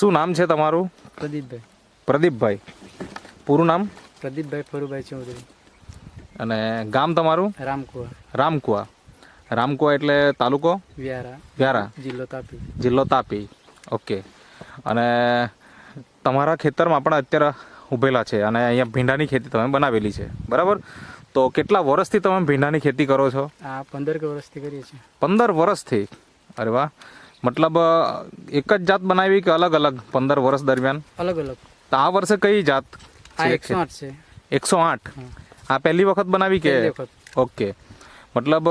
શું નામ છે તમારું? પ્રદીપભાઈ. પ્રદીપભાઈ. પૂરું નામ? પ્રદીપભાઈ ફરુભાઈ ચૌધરી. અને ગામ તમારું? રામકુવા. રામકુવા. રામકુવા એટલે તાલુકો? વ્યારા. વ્યારા. જિલ્લો તાપી. જિલ્લો તાપી. ઓકે. અને તમારા ખેતરમાં પણ અત્યારે ઊભેલા છે અને અહીંયા ભીંડાની ખેતી તમે બનાવેલી છે. બરાબર? તો કેટલા વર્ષથી તમે ભીંડાની ખેતી કરો છો? આ પંદર કે વર્ષથી કરીએ છીએ. પંદર વર્ષથી. અરે વાહ. મતલબ એક જ જાત બનાવી કે અલગ અલગ પંદર વર્ષ દરમિયાન? અલગ અલગ. તો આ વર્ષે કઈ જાત એકસો આઠ છે. એકસો આઠ? આ પહેલી વખત બનાવી કે? ઓકે. મતલબ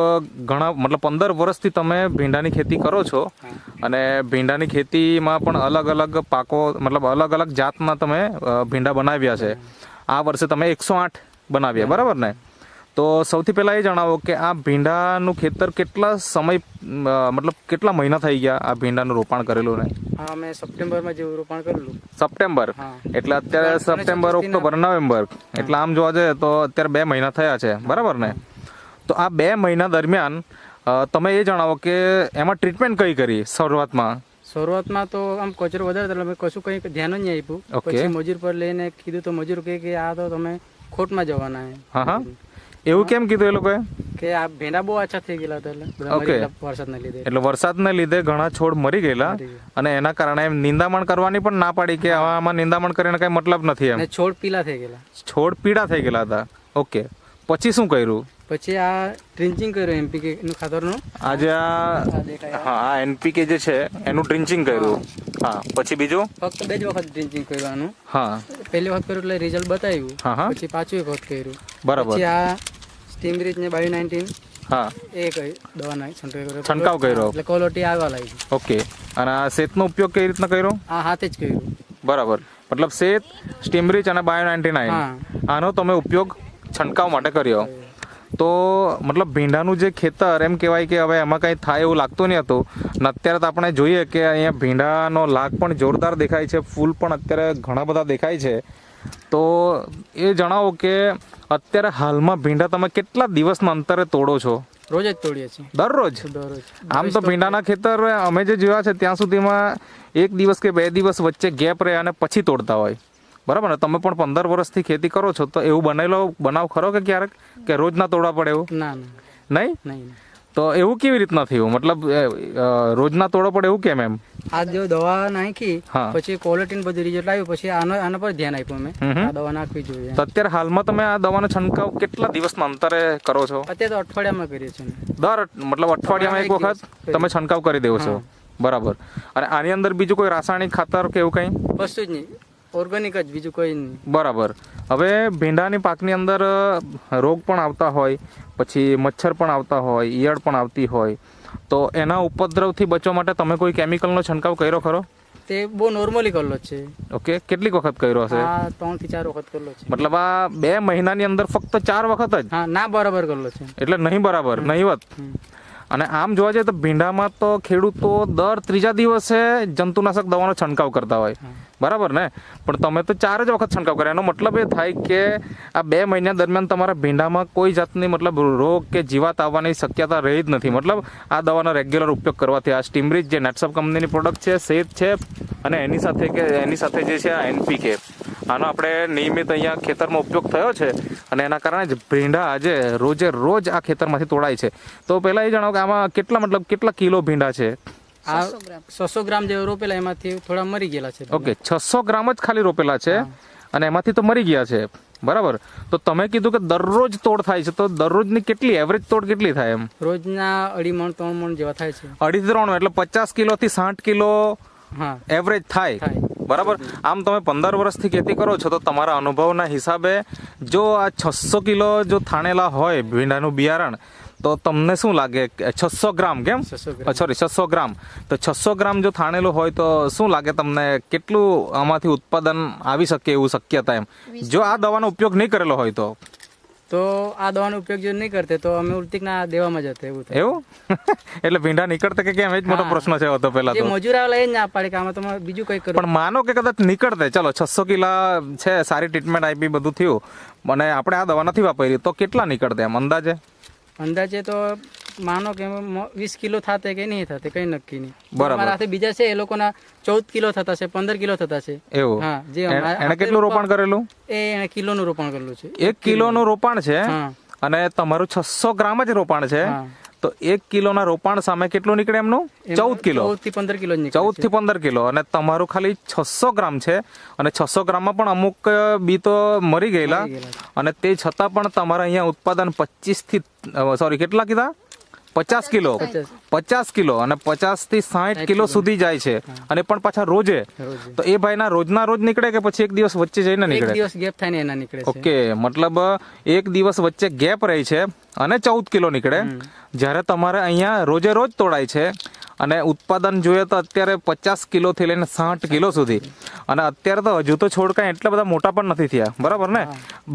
ઘણા મતલબ પંદર વર્ષથી તમે ભીંડાની ખેતી કરો છો અને ભીંડાની ખેતીમાં પણ અલગ અલગ પાકો મતલબ અલગ અલગ જાતના તમે ભીંડા બનાવ્યા છે. આ વર્ષે તમે એકસો આઠ બનાવ્યા બરાબર ને? તો સૌથી પહેલાં એ જણાવો કે આ ભીંડાનું ખેતર કેટલા સમય મતલબ કેટલા મહિના થઈ ગયા આ ભીંડાનું રોપાણ કરેલું ને? હા અમે સપ્ટેમ્બરમાં જેવું રોપાણ કરેલું. સપ્ટેમ્બર? એટલે અત્યારે સપ્ટેમ્બર ઓક્ટોબર નવેમ્બર. એટલે આમ જોવા જઈએ તો અત્યારે બે મહિના થયા છે. બરાબર ને? તો આ બે મહિના દરમિયાન તમે એ જણાવો કે એમાં ટ્રીટમેન્ટ કઈ કરી શરૂઆતમાં? શરૂઆતમાં તો આમ કચરો વધારે એટલે અમે કશું કંઈ ધ્યાન જ નહીં આપ્યું. પછી મજૂર પર લઈને કીધું તો મજૂર કહે કે આ તો તમે ખોટમાં જવાના હે. એવું કેમ કીધું એ લોકોએ? કે આ ભેંડા બહુ આછા થઈ ગયેલા હતા એટલે ઓકે. વરસાદના લીધે. એટલે વરસાદને લીધે ઘણા છોડ મરી ગયેલા અને એના કારણે એમ નિંદામણ કરવાની પણ ના પાડી કે હવે આમાં નિંદામણ કરીને કઈ મતલબ નથી એમ. છોડ પીલા થઈ ગયેલા. છોડ પીળા થઈ ગયેલા હતા. ઓકે પછી શું કર્યું? પછી આ ડ્રિંચિંગ કર્યું એમપીકે નું ખાતરનું. આજે આ હા આ એનપીકે જે છે એનું ડ્રિન્ચિંગ કર્યું. હા. પછી બીજું? ફક્ત બે જ વખત ડ્રિન્ચિંગ કર્યું આનું. હા. પહેલી વખત કર્યું એટલે રિઝલ્ટ બતાવ્યું. પછી પાછું એક વખત કર્યું. બરાબર. પછી આ સ્ટીમ રીચ ને બાયો નાઇન્ટીન હા. એ કઈ દવા નાખ છંટકાવ કર્યો. એટલે કોલોટી આવવા લાગી ઓકે. અને આ શેતનો ઉપયોગ કઈ રીતના કર્યો? આ હાથે જ કર્યું. બરાબર. મતલબ શેત સ્ટીમરીચ અને બાયો નાઇન્ટી નાઇન. આનો તમે ઉપયોગ છંટકાવ માટે કર્યો. તો મતલબ ભીંડાનું જે ખેતર એમ કહેવાય કે હવે એમાં કંઈ થાય એવું લાગતું નહીં હતું. અને અત્યારે તો આપણે જોઈએ કે અહીંયા ભીંડાનો લાગ પણ જોરદાર દેખાય છે ફૂલ પણ અત્યારે ઘણા બધા દેખાય છે. તો એ જણાવો કે અત્યારે હાલમાં ભીંડા તમે કેટલા દિવસના અંતરે તોડો છો? રોજ જ તોડીએ છીએ. દરરોજ? આમ તો ભીંડાના ખેતર અમે જે જોયા છે ત્યાં સુધીમાં એક દિવસ કે બે દિવસ વચ્ચે ગેપ રહે અને પછી તોડતા હોય. બરાબર ને? તમે પણ પંદર વર્ષથી ખેતી કરો છો તો એવું બનેલો બનાવ ખરો કે ક્યારેક? કે રોજ ના તોડવા પડે એવું? ના નહીં નહીં. તો એવું કેવી રીતના થયું? મતલબ રોજના તોડો પડે એવું કેમ એમ? આ જો દવા નાખી પછી ક્વોલિટી બધું રિઝલ્ટ આવ્યું પછી આનો આના પર ધ્યાન આપ્યું અમે. આ દવા નાખવી જોઈએ. તો અત્યારે હાલમાં તમે આ દવાનો છંટકાવ કેટલા દિવસના અંતરે કરો છો? અત્યારે તો અઠવાડિયામાં કરીએ છીએ દર મતલબ અઠવાડિયામાં એક વખત તમે છંટકાવ કરી દેવો છો. બરાબર. અને આની અંદર બીજું કોઈ રાસાયણિક ખાતર કે એવું કંઈ? વસ્તુ જ નહીં. ઓર્ગેનિક જ બીજું કોઈ બરાબર. હવે ભીંડાની પાકની અંદર રોગ પણ આવતા હોય પછી મચ્છર પણ આવતા હોય ઈયળ પણ આવતી હોય. તો એના ઉપદ્રવથી બચવા માટે તમે કોઈ કેમિકલનો છંટકાવ કર્યો ખરો? તે બહુ નોર્મલી કરેલો છે. ઓકે કેટલીક વખત કર્યો હશે? આ ત્રણથી ચાર વખત કરેલો છે. મતલબ આ બે મહિનાની અંદર ફક્ત ચાર વખત જ? હા ના બરાબર કરેલો છે. એટલે નહીં બરાબર નહીવત. અને આમ જોવા જઈએ તો ભીંડામાં તો ખેડૂતો દર ત્રીજા દિવસે જંતુનાશક દવાનો છંટકાવ કરતા હોય. બરાબર ને? પણ તમે તો ચાર જ વખત છંટકાવ કર્યા. એનો મતલબ એ થાય કે આ બે મહિના દરમિયાન તમારા ભીંડામાં કોઈ જાતની મતલબ રોગ કે જીવાત આવવાની શક્યતા રહી જ નથી. મતલબ આ દવાનો રેગ્યુલર ઉપયોગ કરવાથી આ સ્ટીમરીજ જે નેટસપ કંપનીની પ્રોડક્ટ છે સેફ છે અને એની સાથે કે એની સાથે જે છે આ એનપીકે આનો આપણે નિયમિત અહીંયા ખેતરમાં ઉપયોગ થયો છે અને એના કારણે જ ભીંડા આજે રોજે રોજ આ ખેતરમાંથી તોડાય છે. તો પહેલાં એ જણાવો કે આમાં કેટલા મતલબ કેટલા કિલો ભીંડા છે? આ છસો ગ્રામ જે રોપેલા એમાંથી થોડા મરી ગયેલા છે ઓકે છસો ગ્રામ જ ખાલી રોપેલા છે અને એમાંથી તો મરી ગયા છે. બરાબર? તો તમે કીધું કે દરરોજ તોડ થાય છે તો દરરોજની કેટલી એવરેજ તોડ કેટલી થાય એમ? રોજના અઢી મણ ત્રણ મણ જેવા થાય છે. અઢી ત્રણ એટલે પચાસ કિલોથી સાઠ કિલો હા. એવરેજ થાય. થાય. બરાબર? આમ તમે પંદર વર્ષથી ખેતી કરો છો તો તમારા અનુભવના હિસાબે જો આ છસો કિલો જો થાણેલા હોય ભીંડાનું બિયારણ તો તમને શું લાગે? છસો ગ્રામ કેમ? 600 સોરી છસો ગ્રામ. તો છસો ગ્રામ જો થાણેલું હોય તો શું લાગે તમને? કેટલું આમાંથી ઉત્પાદન આવી શકે એવું શક્યતા એમ? જો આ દવાનો ઉપયોગ નહીં કરેલો હોય તો? તો આ દવાનો ઉપયોગ જો નહીં કરતે તો અમે ઉલટીકના દેવામાં જતા એવું થાય. એવું? એટલે ભીંડા નીકળતા કે કેમ? એ જ મોટો પ્રશ્ન છે હતો પહેલા તો. મજૂર આવેલા એ જ ના પાડે કે આમાં તમે બીજું કંઈ કરો પણ માનો કે કદાચ નીકળતે. ચલો છસો કિલા છે સારી ટ્રીટમેન્ટ આપી બધું થયું. અને આપણે આ દવા નથી વાપરી. તો કેટલા નીકળતે એમ? અંદાજે? અંદાજે તો માનો કે વીસ કિલો થાતે કે નહીં થાતે કઈ નક્કી નહીં. બરાબર. સાથે હાથે બીજા છે એ લોકોના ચૌદ કિલો થતા છે પંદર કિલો થતા છે. એવું? હા જે એને કેટલું રોપણ કરેલું? એ એને કિલોનું રોપણ કરેલું છે. એક કિલોનું રોપાણ છે? અને તમારું છસો ગ્રામ જ રોપાણ છે? તો એક કિલોના રોપાણ સામે કેટલું નીકળે એમનું? ચૌદ કિલો. ચૌદથી પંદર કિલો ચૌદથી પંદર કિલો. અને તમારું ખાલી છસો ગ્રામ છે? અને છસો ગ્રામમાં પણ અમુક બી તો મરી ગયેલા. મરી ગયેલા અને તે છતાં પણ તમારા અહીંયા ઉત્પાદન પચીસથી સોરી કેટલા કીધા? પચાસ કિલો. પચાસ. કિલો અને પચાસથી સાઠ કિલો સુધી જાય છે. અને પણ પાછા રોજે. તો એ ભાઈના રોજના રોજ નીકળે કે પછી એક દિવસ વચ્ચે જઈને નીકળે? દિવસ ગેપ થાય ને એના નીકળે ઓકે મતલબ એક દિવસ વચ્ચે ગેપ રહી છે અને ચૌદ કિલો નીકળે. જ્યારે તમારે અહીંયા રોજે રોજ તોડાય છે અને ઉત્પાદન જોઈએ તો અત્યારે પચાસ કિલોથી લઈને સાઠ કિલો સુધી. અને અત્યારે તો હજુ તો છોડ કાંઈ એટલા બધા મોટા પણ નથી થયા. બરાબર ને?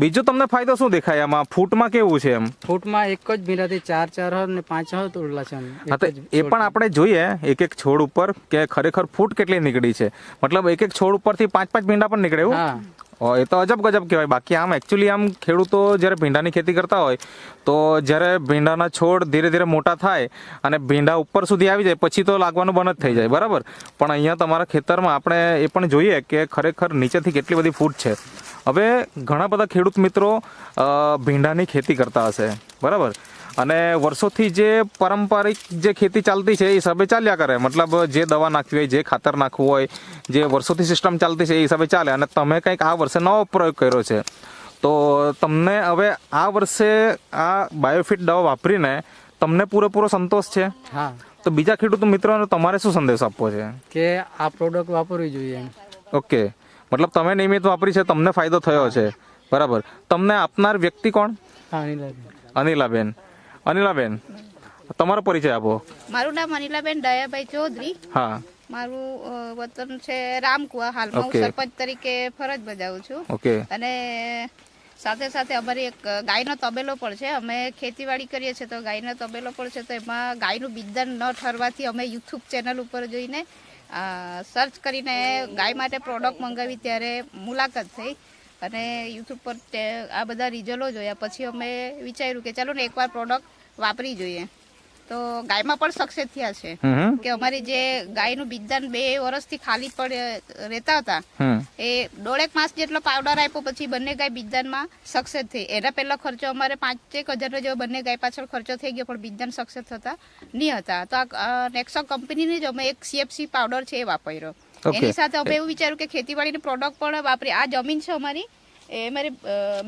બીજો તમને ફાયદો શું દેખાય આમાં? ફૂટમાં કેવું છે એમ? ફૂટમાં એક જ ભીંડાથી ચાર ચાર હર ને પાંચ હર તોડલા છે હા તો એ પણ આપણે જોઈએ એક એક છોડ ઉપર કે ખરેખર ફૂટ કેટલી નીકળી છે. મતલબ એક એક છોડ ઉપરથી પાંચ પાંચ ભીંડા પણ નીકળે એવું? એ તો અજબ ગજબ કહેવાય. બાકી આમ એકચ્યુઅલી આમ ખેડૂતો જ્યારે ભીંડાની ખેતી કરતા હોય, તો જ્યારે ભીંડાના છોડ ધીરે ધીરે મોટા થાય અને ભીંડા ઉપર સુધી આવી જાય, પછી તો લાગવાનું બંધ જ થઈ જાય. બરાબર? પણ અહીંયા તમારા ખેતરમાં આપણે એ પણ જોઈએ કે ખરેખર નીચેથી કેટલી બધી ફૂટ છે. હવે ઘણા બધા ખેડૂત મિત્રો ભીંડાની ખેતી કરતા હશે. બરાબર? અને વર્ષોથી જે પારંપરિક જે ખેતી ચાલતી છે એ હિસાબે ચાલ્યા કરે. મતલબ જે દવા નાખવી હોય જે ખાતર નાખવું હોય જે વર્ષોથી સિસ્ટમ ચાલતી છે એ હિસાબે ચાલે. અને તમે કંઈક આ વર્ષે નવો પ્રયોગ કર્યો છે. તો તમને હવે આ વર્ષે આ બાયોફિટ દવા વાપરીને તમને પૂરેપૂરો સંતોષ છે? હા. તો બીજા ખેડૂત મિત્રોને તમારે શું સંદેશ આપવો છે? કે આ પ્રોડક્ટ વાપરવી જોઈએ ઓકે. મતલબ તમે નિયમિત વાપરી છે તમને ફાયદો થયો છે. બરાબર. તમને આપનાર વ્યક્તિ કોણ? અનિલાબેન. અનિલાબેન તમારો પરિચય આપો. મારું નામ અનિલાબેન દયાભાઈ ચૌધરી. હા. મારું વતન છે રામકુવા હાલમાં હું સરપંચ તરીકે ફરજ બજાવું છું. ઓકે. અને સાથે સાથે અમારી એક ગાયનો તબેલો પણ છે. અમે ખેતીવાડી કરીએ છીએ તો ગાયનો તબેલો પણ છે. તો એમાં ગાયનું બિદ્દન ન ઠરવાથી અમે યુટ્યુબ ચેનલ ઉપર જોઈને સર્ચ કરીને ગાય માટે પ્રોડક્ટ મંગાવી ત્યારે મુલાકાત થઈ. અને યુટ્યુબ પર આ બધા રિઝલ્ટો જોયા. પછી અમે વિચાર્યું કે ચાલો ને એકવાર પ્રોડક્ટ વાપરી જોઈએ. તો ગાયમાં પણ સક્સેસ થયા છે. કે અમારી જે ગાયનું બીજદાન બે વર્ષથી ખાલી પડ રહેતા હતા એ દોઢેક માસ જેટલો પાવડર આપ્યો પછી બંને ગાય બીજદાનમાં સક્સેસ થઈ. એના પહેલા ખર્ચો અમારે પાંચેક હજારનો જેવો બંને ગાય પાછળ ખર્ચો થઈ ગયો પણ બીજદાન સક્સેસ થતા નહીં હતા. તો આ નેક્સો કંપનીની જ અમે એક સીએફસી પાવડર છે એ વાપર્યો. એની સાથે અમે એવું વિચાર્યું કે ખેતીવાડીની પ્રોડક્ટ પણ વાપરી આ જમીન છે અમારી. એ મારી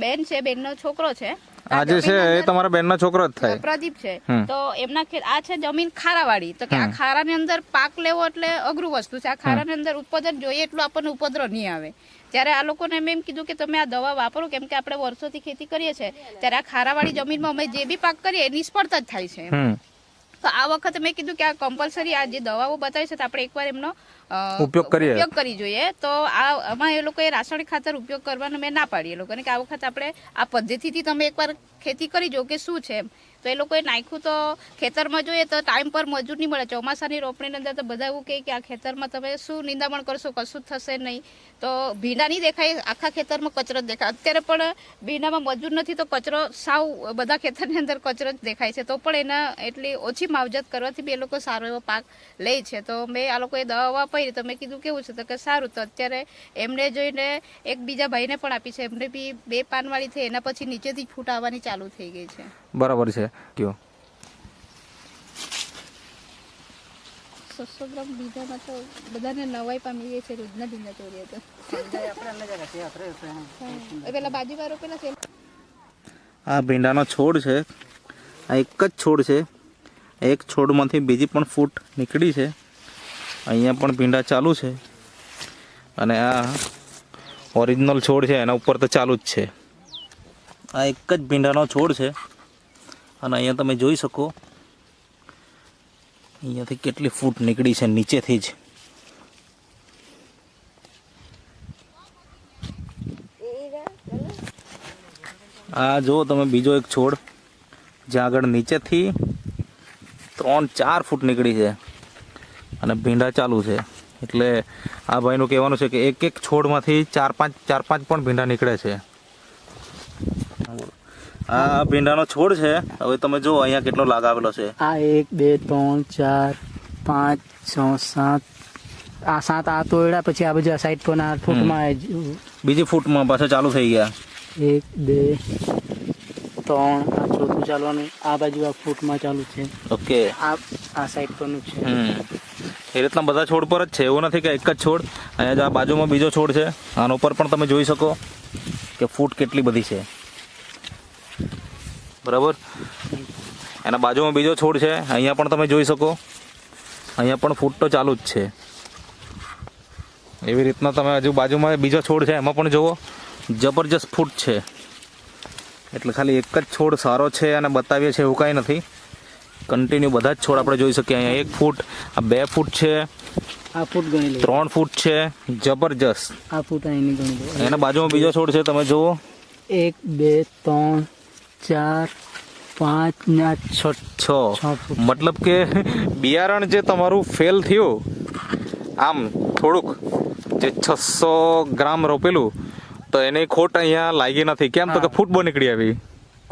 બેન છે બેનનો છોકરો છે. આ છે એ તમારા બેનનો છોકરો જ થાય. પ્રદીપ છે. તો એમના આ છે જમીન ખારાવાળી. તો કે આ ખારાની અંદર પાક લેવો એટલે અઘરું વસ્તુ છે. આ ખારાની અંદર ઉત્પાદન જોઈએ એટલું આપણને ઉપદ્રવ નહીં આવે. ત્યારે આ લોકોને મેં એમ કીધું કે તમે આ દવા વાપરો કેમ કે આપણે વર્ષોથી ખેતી કરીએ છીએ ત્યારે આ ખારાવાળી જમીનમાં અમે જે બી પાક કરીએ નિષ્ફળતા જ થાય છે. તો આ વખતે મેં કીધું કે આ કમ્પલસરી આ જે દવાઓ બતાવી છે તો આપણે એકવાર એમનો ઉપયોગ કરીએ. ઉપયોગ કરી જોઈએ. તો આ આમાં એ લોકોએ રાસાયણિક ખાતર ઉપયોગ કરવાનો મેં ના પાડી. એ લોકોને કે આ વખત આપણે આ પદ્ધતિથી તમે એકવાર ખેતી કરી જો કે શું છે એમ. તો એ લોકોએ નાખ્યું તો ખેતરમાં જોઈએ તો ટાઈમ પર મજૂર નહીં મળે. ચોમાસાની રોપણીની અંદર તો બધા એવું કહે કે આ ખેતરમાં તમે શું નિંદામણ કરશો કશું થશે નહીં. તો ભીંડા નહીં દેખાય આખા ખેતરમાં કચરો જ દેખાય. અત્યારે પણ ભીંડામાં મજૂર નથી તો કચરો સાવ બધા ખેતરની અંદર કચરો જ દેખાય છે. તો પણ એના એટલી ઓછી માવજત કરવાથી બી એ લોકો સારો એવો પાક લે છે. તો મેં આ લોકોએ દવા વાપરી તો મેં કીધું કેવું છે તો કે સારું તો અત્યારે એમને જોઈને એક બીજા ભાઈને પણ આપી છે. એમને બી બે પાનવાળી થઈ એના પછી નીચેથી જ ફૂટ આવવાની ચાલુ થઈ ગઈ છે. બરાબર છે. કયો? છસો ગ્રામ બીજામાં તો બધાને નવાઈ પામી ગઈ છે રોજના ભીંડા ચોરીએ તો. પેલા બાજુવાળો પેલા છે. આ ભીંડાનો છોડ છે. આ એક જ છોડ છે. એક છોડમાંથી બીજી પણ ફૂટ નીકળી છે. અહીંયા પણ ભીંડા ચાલુ છે. અને આ ઓરિજિનલ છોડ છે, એના ઉપર તો ચાલુ જ છે. આ એક જ ભીંડાનો છોડ છે. અને અહીંયા તમે જોઈ શકો. અહીંયાથી કેટલી ફૂટ નીકળી છે, નીચેથી જ. આ જો તમે બીજો એક છોડ. જ્યાં આગળ નીચેથી ત્રણ ચાર ફૂટ નીકળી છે. અને ભીંડા ચાલુ છે. એટલે આ ભાઈનું કહેવાનું છે કે એક એક છોડમાંથી ચાર પાંચ ચાર પાંચ પણ ભીંડા નીકળે છે. આ ભીંડાનો છોડ છે. હવે તમે જો અહીંયા કેટલો લાગ આવેલો છે. આ એક બે ત્રણ ચાર પાંચ છ સાત. આ સાત આ તોડ્યા પછી આ બધા સાઈડ પર આ ફૂટમાં બીજી ફૂટમાં પાછા ચાલુ થઈ ગયા. એક બે ત્રણ. આ ચોથું ચાલવાનું આ બાજુ આ ફૂટમાં ચાલુ છે. ઓકે. આ આ સાઈડ પરનું છે. એ રીતના બધા છોડ પર જ છે, એવું નથી કે એક જ છોડ. અહીંયા જ આ બાજુમાં બીજો છોડ છે. આનો ઉપર પણ તમે જોઈ શકો કે ફૂટ કેટલી બધી છે. બરાબર? એના બાજુમાં બીજો છોડ છે. અહીંયા પણ તમે જોઈ શકો. અહીંયા પણ ફૂટ તો ચાલુ જ છે. એવી રીતના તમે હજુ બાજુમાં બીજો છોડ છે, એમાં પણ જુઓ. જબરજસ્ત ફૂટ છે. એટલે ખાલી એક જ છોડ સારો છે અને બતાવીએ છીએ એવું કાંઈ નથી. કન્ટિન્યુ બધા જ છોડ આપણે જોઈ શકીએ. અહીંયા એક ફૂટ આ બે ફૂટ છે આ ફૂટ ગણી લો. ત્રણ ફૂટ છે જબરજસ્ત. આ ફૂટ અહીંની ગણી એના બાજુમાં બીજો છોડ છે તમે જુઓ. એક બે ત્રણ ચાર પાંચ ને છ. છ મતલબ કે બિયારણ જે તમારું ફેલ થયું આમ થોડુંક જે છસો ગ્રામ રોપેલું તો એની ખોટ અહીંયા લાગી નથી. કેમ? તો કે ફૂટ બહુ નીકળી આવી.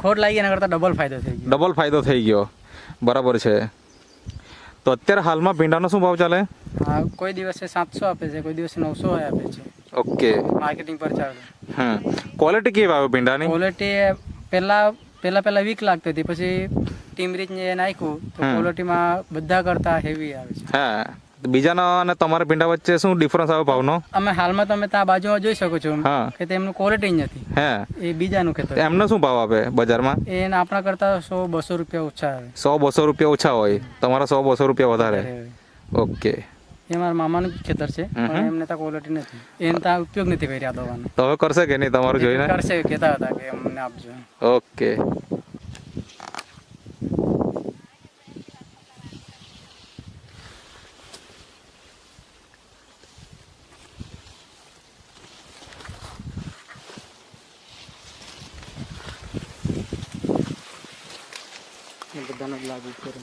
ખોટ લાગી એના કરતાં ડબલ ફાયદો થઈ ગયો. ડબલ ફાયદો થઈ ગયો. બરાબર છે. તો અત્યારે હાલમાં ભીંડાનો શું ભાવ ચાલે? હા કોઈ દિવસે સાતસો આપે છે કોઈ દિવસે નવસો આપે છે. ઓકે. માર્કેટિંગ પર ચાલે. હમ. ક્વોલિટી કેવી આવે ભીંડાની? ક્વોલિટી પહેલા પહેલા પહેલા વીક લાગતી હતી પછી ટીમરીચ ને નાખ્યું તો. ક્વોલિટીમાં બધા કરતા હેવી આવે છે. હા. બીજાના અને તમારા ભીંડા વચ્ચે શું ડિફરન્સ આવે ભાવનો? અમે હાલમાં તમે ત્યાં બાજુમાં જોઈ શકો છો. હા. કે તેમનું ક્વોલિટી નથી. હે. એ બીજાનું ખેતર. એમનો શું ભાવ આપે બજારમાં? એને આપણા કરતા સો બસો રૂપિયા ઓછા આવે. સો બસો રૂપિયા ઓછા હોય. તમારા સો બસો રૂપિયા વધારે. વધારે ઓકે. એ મારા મામાનું ખેતર છે પણ એમને ત્યાં ક્વોલિટી નથી. એને ત્યાં ઉપયોગ નથી કર્યા દવાનો. તો હવે કરશે કે નહીં તમારું જોઈને? કરશે કહેતા હતા કે અમને આપજો. ઓકે. એ બધાને જ લાગુ કરે.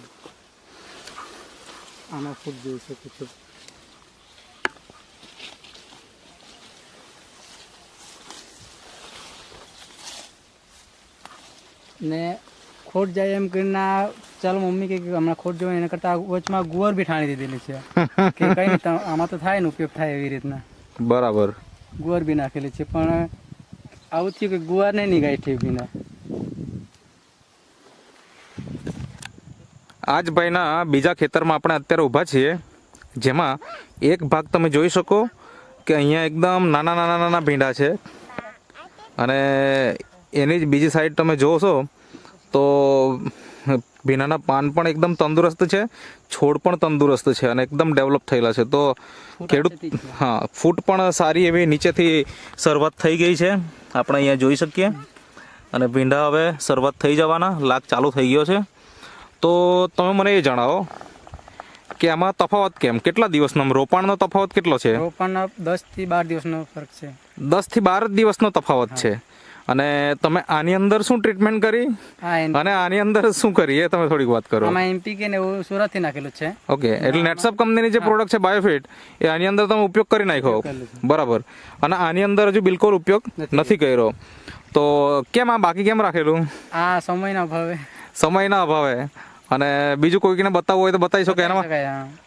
આમાં ફૂટ જોઈ શકું છું ને ખોટ જાય એમ કરીને ના ચાલો મમ્મી કે કે હમણાં ખોટ જવાય એના કરતાં વચમાં ગુવાર બી ઠાણી દીધેલી છે. કે કઈ નહીં આમાં તો થાય ને ઉપયોગ થાય એવી રીતના. બરાબર. ગુવાર બી નાખેલી છે પણ આવું થયું કે ગુવાર નહીં નીકળી થઈ બીના આ જ ભાઈના બીજા ખેતરમાં આપણે અત્યારે ઊભા છીએ જેમાં એક ભાગ તમે જોઈ શકો કે અહીંયા એકદમ નાના નાના નાના ભીંડા છે. અને એની જ બીજી સાઈડ તમે જોશો તો ભીંડાના પાન પણ એકદમ તંદુરસ્ત છે છોડ પણ તંદુરસ્ત છે અને એકદમ ડેવલપ થયેલા છે. તો ખેડૂત હા ફૂટ પણ સારી એવી નીચેથી શરૂઆત થઈ ગઈ છે. આપણે અહીંયા જોઈ શકીએ. અને ભીંડા હવે શરૂઆત થઈ જવાના લાગ ચાલુ થઈ ગયો છે. તો તમે મને એ જણાવો કે આમાં તફાવત કેમ? કેટલા દિવસનો? રોપાણનો તફાવત કેટલો છે? રોપાણનો દસથી બાર દિવસનો ફરક છે. દસથી બાર જ દિવસનો તફાવત છે. અને તમે આની અંદર શું ટ્રીટમેન્ટ કરી? અને આની અંદર શું કરી એ તમે થોડીક વાત કરો. આમાં એમપીકે ને એવું સુરતથી નાખેલું છે. ઓકે એટલે નેટસપ કંપનીની જે પ્રોડક્ટ છે બાયોફિટ એ આની અંદર તમે ઉપયોગ કરી નાખ્યો. બરાબર. અને આની અંદર હજુ બિલકુલ ઉપયોગ નથી કર્યો. તો કેમ આ બાકી કેમ રાખેલું? આ સમયના અભાવે. સમયના અભાવે. અને બીજું કોઈને બતાવવું હોય તો બતાવી શકો એનામાં?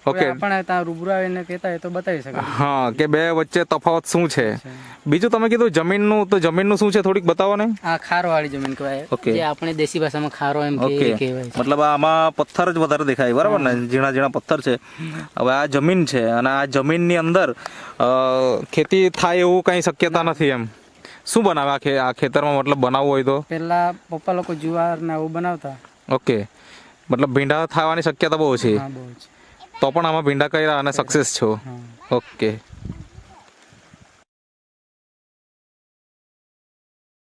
ઓકે. કોઈ ત્યાં રૂબરૂ આવીને કહેતા હોય તો બતાવી શકાય. હા કે બે વચ્ચે તફાવત શું છે? બીજું તમે કીધું જમીનનું તો જમીનનું શું છે? થોડીક બતાવો ને. આ ખાર વાળી જમીન કહેવાય. ઓકે. જે આપણે દેશી ભાષામાં ખારો એમ કે- કહેવાય મતલબ આમાં પથ્થર જ વધારે દેખાય બરાબર ને? ઝીણા ઝીણા પથ્થર છે. હવે આ જમીન છે અને આ જમીનની અંદર અ, ખેતી થાય એવું કઈ શક્યતા નથી એમ. શું બનાવે આ ખે- આ ખેતરમાં? મતલબ બનાવવું હોય તો? પેલા પપ્પા લોકો જુવાર ને એવું બનાવતા. ઓકે મતલબ ભીંડા થવાની શક્યતા બહુ છે. તો પણ આમાં ભીંડા કર્યા અને સક્સેસ છો. ઓકે